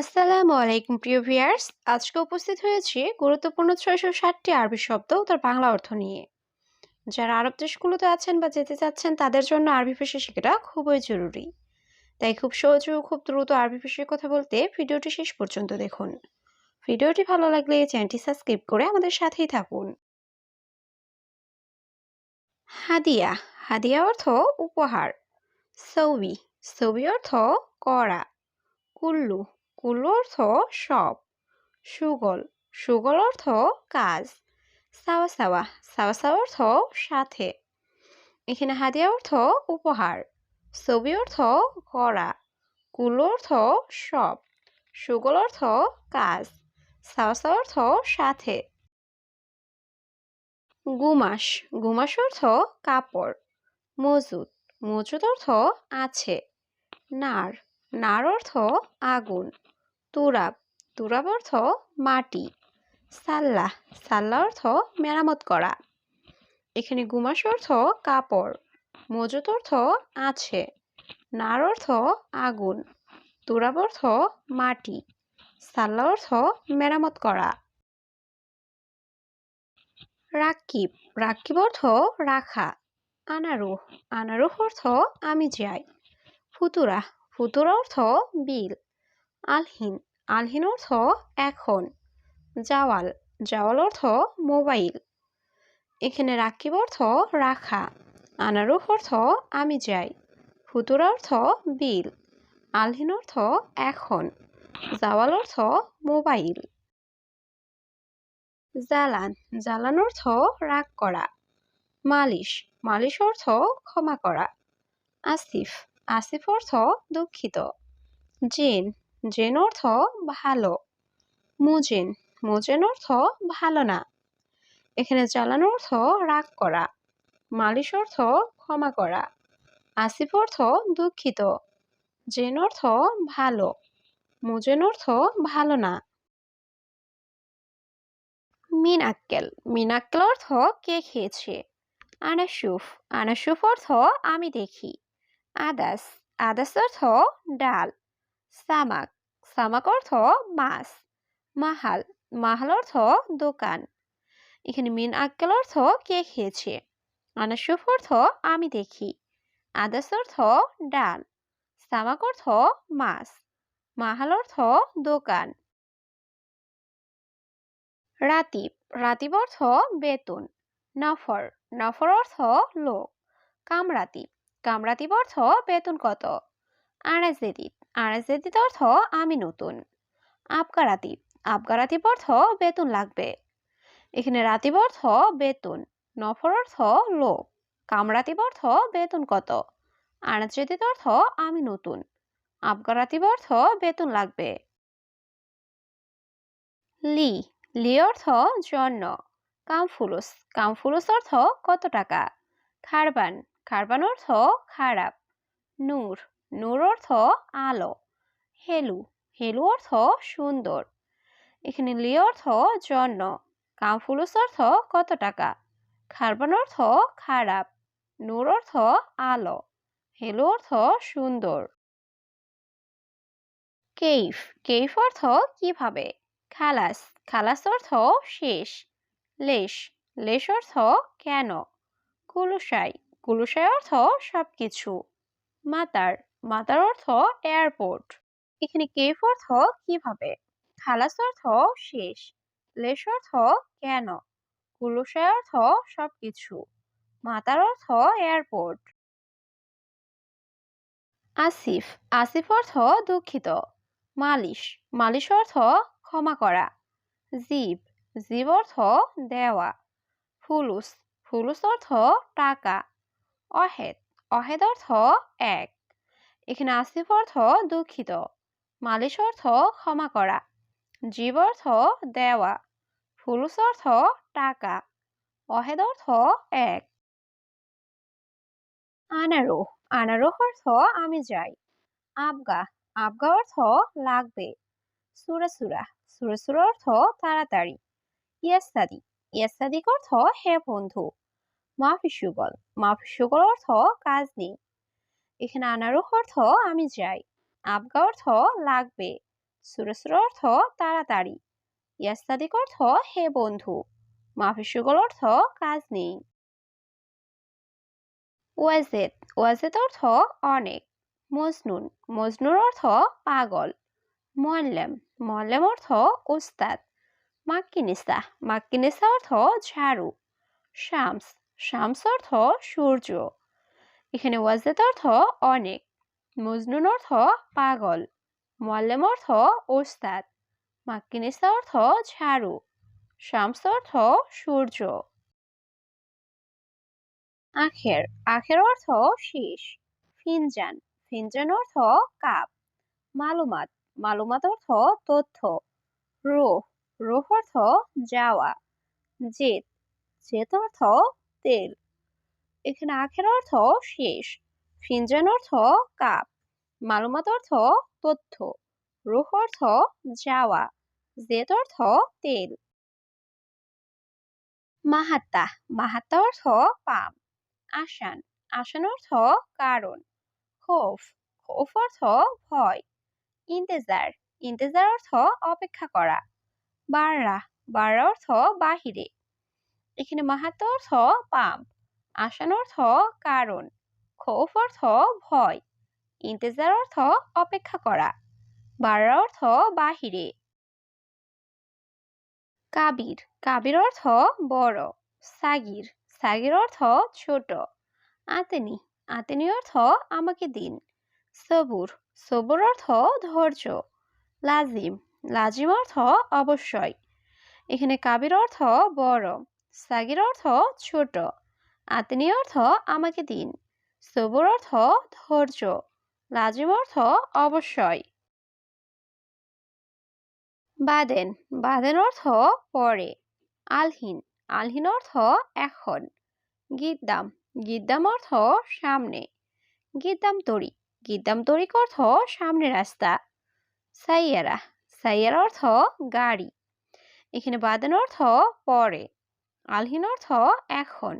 আসসালামু আলাইকুম, প্রিয় ভিউয়ার্স। আজকে উপস্থিত হয়েছি গুরুত্বপূর্ণ ছয়শো ষাটটি আরবি শব্দ ও তার বাংলা অর্থ নিয়ে। যারা আরব দেশগুলোতে আছেন বা যেতে চাচ্ছেন, তাদের জন্য আরবি ভাষা শেখাটা খুবই জরুরি। তাই খুব সহজ ও খুব দ্রুত আরবি ভাষায় কথা বলতে ভিডিওটি শেষ পর্যন্ত দেখুন। ভিডিওটি ভালো লাগলে চ্যানেলটি সাবস্ক্রাইব করে আমাদের সাথেই থাকুন। হাদিয়া হাদিয়া অর্থ উপহার। সৌবি সৌবি অর্থ করা কুল্লু কুল্লু অর্থ সব। সুগল সুগল অর্থ কাজ। সাওয়া সাওয়া সাওয়া সাওয়া অর্থ সাথে। এখানে হাদিয়া অর্থ উপহার। ছবি অর্থ করা। কুল অর্থ সব। সুগল অর্থ কাজ। সাওয়া অর্থ সাথে। গুমাস গুমাস অর্থ কাপড়। মজুদ মজুদ অর্থ আছে। নার নার অর্থ আগুন। তুরাব। তুরাব অর্থ মাটি। সাল্লাহ। সাল্লাহ অর্থ মেরামত করা। এখানে গুমাস অর্থ কাপড়। মজুত অর্থ আছে। নার অর্থ আগুন। তুরাব অর্থ মাটি। সাল্লাহ অর্থ মেরামত করা। রাকিব রাকিব অর্থ রাখা। আনারুহ। আনারুহ অর্থ আমি যাই। ফুতুরা। ফুতুরা অর্থ বিল। আলহিন আলহিন অর্থ এখন। জাওয়াল জাওয়াল অর্থ মোবাইল। এখানে রাকিব অর্থ রাখা, আনারুহ অর্থ আমি যাই। ফুতুরা অর্থ বিল, আলহিন অর্থ এখন। জাওয়াল অর্থ মোবাইল। জালান জালান অর্থ রাগ করা। মালিশ মালিশ অর্থ ক্ষমা করা। আসিফ আসিফ অর্থ দুঃখিত। জেন জেন অর্থ ভালো। মুজেন মুজেন অর্থ ভালো না। এখানে জ্বালানো অর্থ রাগ করা। মালিশ অর্থ ক্ষমা করা। আসিফ অর্থ দুঃখিত। জেন অর্থ ভালো। মুজেন অর্থ ভালো না। মিনাক্কেল মিনাক্কেল অর্থ কে খেয়েছে? আনাসুফ আনাসুফ অর্থ আমি দেখি। আদাস আদাস অর্থ ডাল। সামাক সামাক অর্থ মাছ। মাহাল মাহাল অর্থ দোকান। এখানে মিন আক্কেল অর্থ কে খেয়েছে? আনাসুফ অর্থ আমি দেখি। আদাস অর্থ ডাল। সামাক অর্থ মাছ। মাহাল অর্থ দোকান। রাতিব রাতিব অর্থ বেতন। নফর নফর অর্থ লোক। কামরাতিব কামরাতিব অর্থ বেতন কত? আরাজেদিত আরাজেদিত অর্থ, আমি নতুন। আবকারাতিব আবকারাতিব অর্থ, বেতন লাগবে। এখানে রাতিব অর্থ, বেতন। নফর অর্থ লোক কামরাতিব অর্থ, বেতন কত? আনাজেদিত অর্থ, আমি নতুন। আবকারাতিব অর্থ, বেতন লাগবে। লি লি অর্থ, জন্য। কামফুলুস কামফুলুস অর্থ, কত টাকা? খারবান খারবান অর্থ, খারাপ। নূর নূর অর্থ আলো। হেলু হেলু অর্থ সুন্দর। এখানে লি অর্থ জন্য। কামফুলুস অর্থ কত টাকা? খারবান অর্থ খারাপ। নূর অর্থ আলো। হেলু অর্থ সুন্দর। কেইফ কেইফ অর্থ কীভাবে? খালাস খালাস অর্থ শেষ। লেশ লেশ অর্থ কেন? কুলুসাই কুলুসাই অর্থ সবকিছু। মাতার মাতার অর্থ এয়ারপোর্ট। এখানে কেফ অর্থ কীভাবে? খালাস অর্থ শেষ। লেশ অর্থ কেন? কুলুসাই অর্থ সবকিছু। মাতার অর্থ এয়ারপোর্ট। আসিফ। আসিফ অর্থ দুঃখিত। মালিশ। মালিশ অর্থ ক্ষমা করা। জীব। জীব অর্থ দেওয়া। ফুলুস। ফুলুস অর্থ টাকা। অহেদ। অহেদ অর্থ এক। এখানে আসিফ অর্থ দুঃখিত। মালিশ অর্থ ক্ষমা করা। জীব অর্থ দেওয়া। ফুলুস অর্থ টাকা। অহেদ অর্থ এক। আনারোহ। আনারোহ অর্থ আমি যাই। আবগা। আবগা অর্থ লাগবে। সুরা সুরা। সুরা সুরা অর্থ তাড়াতাড়ি। ইয়াস্তাদি ইয়াস্তাদিক অর্থ হে বন্ধু। মাফি সুগল। মাফি সুগল অর্থ কাজ নেই। এখানে আনারুহ অর্থ আমি যাই। আবগা অর্থ লাগবে। সুরে সুরে অর্থ তাড়াতাড়ি। ইয়াস্তাদিক অর্থ হে বন্ধু। মাফিসুগল অর্থ কাজ নেই। ওয়াজেদ। ওয়াজেদ অর্থ অনেক। মজনুন। মজনুর অর্থ পাগল। মোয়াল্লেম। মোয়াল্লেম অর্থ উস্তাদ মাক্কিনিসা। মাক্কিনিসা অর্থ ঝাড়ু। শামস। শামস অর্থ সূর্য। এখানে ওয়াজেদ অর্থ অনেক, মজনুন অর্থ পাগল, মোয়াল্লেম অর্থ ওস্তাদ মাক্কিনিসা অর্থ ঝাড়ু, শামস অর্থ সূর্য। আখের আখের অর্থ শেষ, ফিনজান ফিনজান অর্থ কাপ, মালুমাত মালুমাত অর্থ তথ্য, রোহ রোহ অর্থ যাওয়া, জেত জেত অর্থ তেল। এখানে আখের অর্থ শেষ। ফিনজান অর্থ কাপ। মালুমাত অর্থ তথ্য। রুহ অর্থ যাওয়া। জেত অর্থ তেল। মাহাত্তা। মাহাত্তা অর্থ পাম। আসান। আসান অর্থ কারণ। খোফ। খোফ অর্থ ভয়। ইন্তেজার। ইন্তেজার অর্থ অপেক্ষা করা। বাররা। বাররা অর্থ বাহিরে। এখানে মাহাত্ম অর্থ পাম। আসান অর্থ কারণ খৌফ অর্থ ভয়, ইন্তেজার অর্থ অপেক্ষা করা বাররা অর্থ বাহিরে। কাবির কাবির অর্থ বড়, সাগির সাগির অর্থ ছোট, আতেনি আতেনি অর্থ আমাকে দিন, সবুর সবুর অর্থ ধৈর্য, লাজিম লাজিম অর্থ অবশ্যই, এখানে কাবির অর্থ বড়, সাগির অর্থ ছোট আতেনি অর্থ আমাকে দিন, সবুর অর্থ ধৈর্য, লাজিম অর্থ অবশ্যই। বাদেন বাদেন অর্থ পরে, আলহীন আলহীন অর্থ এখন, গিদ্দাম গিদ্দাম অর্থ সামনে, গিদ্দাম তরি, গিদ্দাম তরিক অর্থ সামনে রাস্তা, সাইয়ারা সাইয়ারা অর্থ গাড়ি, এখানে বাদেন অর্থ পরে, আলহীন অর্থ এখন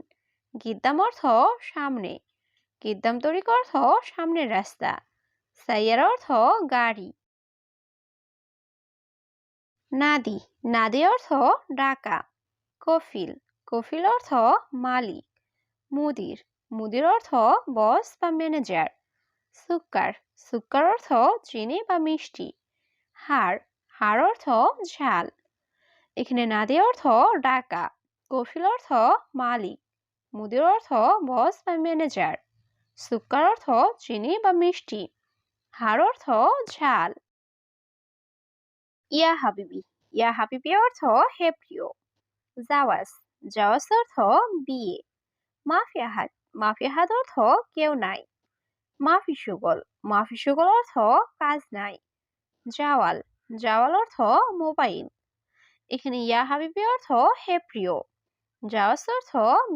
গিদ্দাম অর্থ সামনে, গিদ্দাম তরিক অর্থ সামনের রাস্তা, সাইয়ার অর্থ গাড়ি। নাদি নাদি অর্থ ডাকা, কফিল কফিল অর্থ মালিক, মুদির মুদির অর্থ বস বা ম্যানেজার, সুক্কার সুক্কার অর্থ চিনি বা মিষ্টি, হাড় হাড় অর্থ ঝাল। এখানে নাদি অর্থ ডাকা, কফিল অর্থ মালিক মুদির অর্থ বস বা ম্যানেজার সুক্কার অর্থ চিনি বা মিষ্টি, হাড় অর্থ ঝাল। ইয়া হাবিবি ইয়া হাবিবি অর্থ হে প্রিয় জাওয়াস জাওয়াস অর্থ বিয়ে। মাফিয়াহাত মাফিয়াহাত অর্থ কেউ নাই। মাফি সুগল মাফি সুগল অর্থ কাজ নাই। জাওয়াল জাওয়াল অর্থ মোবাইল। এখানে ইয়া হাবিবি অর্থ হে প্রিয় জাওয়াস অর্থ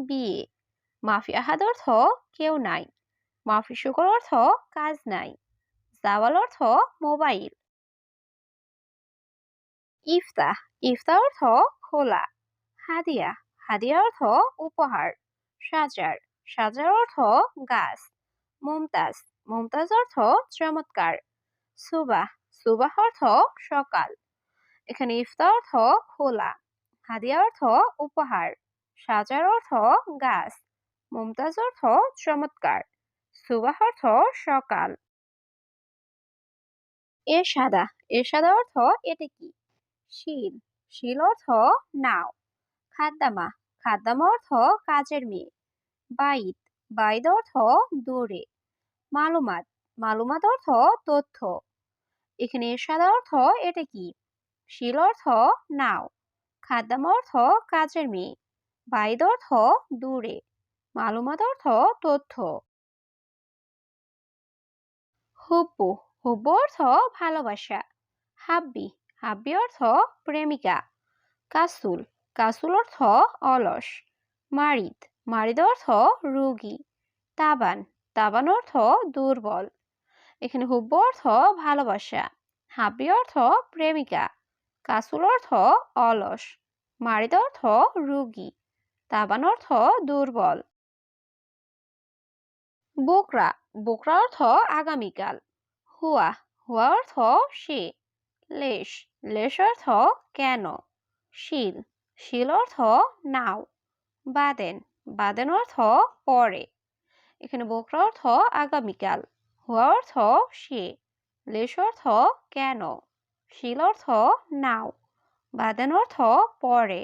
বিয়ে মাফি আহাদ অর্থ কেউ নাই। মাফি শুকর অর্থ কাজ নাই। জাওয়াল অর্থ মোবাইল। ইফতাহ ইফতা অর্থ খোলা। হাদিয়া হাদিয়া অর্থ উপহার। সাজার সাজার অর্থ গাছ। মুমতাজ মুমতাজ অর্থ চমৎকার। সুবাহ সুবাহ অর্থ সকাল। এখানে ইফতা অর্থ খোলা। হাদিয়া অর্থ উপহার। সাজার অর্থ গাছ, মুমতাজ অর্থ চমৎকার, সুবাহ অর্থ সকাল। এ সাদা এ সাদা অর্থ এটা কি? শিল শিল অর্থ নাও। খাদ্দামা খাদ্দামা অর্থ কাজের মেয়ে। বাইদ বাইদ অর্থ দূরে। মালুমাত মালুমাত অর্থ তথ্য। এখানে সাদা অর্থ এটা কি? শিল অর্থ নাও। খাদ্দামা অর্থ কাজের মেয়ে। বাইদ অর্থ দূরে, মালুমাত অর্থ তথ্য। হুব্বু হুব্বু অর্থ ভালোবাসা। হাব্বি হাব্বি অর্থ প্রেমিকা। কাসুল কাসুল অর্থ অলস। মারিদ মারিদ অর্থ রোগী। তাবান তাবান অর্থ দুর্বল। এখানে হুব্বু অর্থ ভালোবাসা, হাব্বি অর্থ প্রেমিকা। কাসুল অর্থ অলস, মারিদ অর্থ রোগী। তাবান অর্থ দুর্বল। বোকরা বোকরা অর্থ আগামীকাল। হুয়া হুয়া অর্থ সে। লেশ লেশ অর্থ কেন? শিল শিল অর্থ নাও। বাদেন বাদেন অর্থ পরে। এখানে বোকরা অর্থ আগামীকাল, হুয়া অর্থ সে। লেশ অর্থ কেন? শিল অর্থ নাও। বাদেন অর্থ পরে।